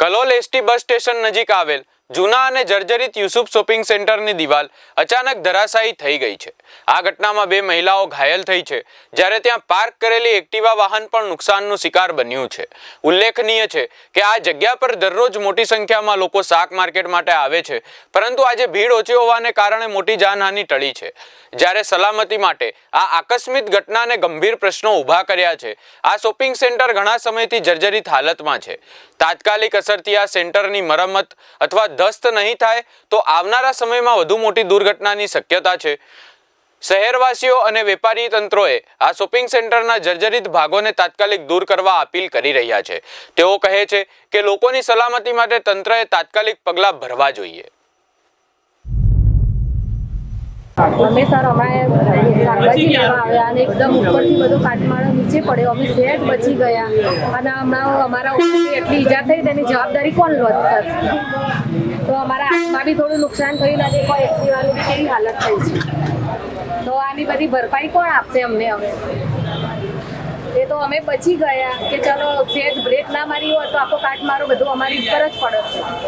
Kalol ST bus station નજીક આવેલ. જૂના અને જર્જરિત યુસુફ શોપિંગ સેન્ટરની દિવાલ અચાનક ધરાશાયી થઈ ગઈ છે. આ ઘટનામાં બે મહિલાઓ ઘાયલ થઈ છે, જ્યારે ત્યાં પાર્ક કરેલી એક્ટિવા વાહન પણ નુકસાનનું શિકાર બન્યું છે. ઉલ્લેખનીય છે કે આ જગ્યા પર દરરોજ મોટી સંખ્યામાં લોકો શાક માર્કેટ માટે આવે છે, પરંતુ આજે ભીડ ઓછી હોવાને કારણે મોટી જાનહાનિ ટળી છે. જ્યારે સલામતી માટે આ આકસ્મિક ઘટનાને ગંભીર પ્રશ્નો ઊભા કર્યા છે, આ શોપિંગ સેન્ટર ઘણા સમયથી જર્જરિત હાલતમાં છે. તાત્કાલિક અસરથી આ સેન્ટરની મરમ્મત અથવા ધસ્ત નહીં થાય, તો આવનારા સમયમાં વધુ મોટી દુર્ઘટનાની શક્યતા છે. શહેરવાસીઓ અને વેપારી તંત્રોએ આ શોપિંગ સેન્ટરના જર્જરિત ભાગોને તાત્કાલિક દૂર કરવા અપીલ કરી રહ્યા છે. તેઓ કહે છે કે લોકોની સલામતી માટે તંત્રએ તાત્કાલિક પગલાં ભરવા જોઈએ. અમે સર અમારે શાકભાજી લેવા આવ્યા અને એકદમ ઉપરથી બધો કાટમાળો નીચે પડ્યો. અમે સેટ બચી ગયા. અને હમણાં અમારા ઉપરથી એટલી ઈજા થઈ તેની જવાબદારી કોણ લો સર? તો અમારા હાથમાં બી થોડું નુકસાન થયું નથી કોઈ એક્ટિવાની વાર કેવી હાલત થઈ છે. તો આની બધી ભરપાઈ કોણ આપશે અમને હવે? એ તો અમે બચી ગયા કે ચલો સેજ બ્રેક ના મારી હોય તો આખો કાટમારો બધું અમારી ઉપર જ પડે છે.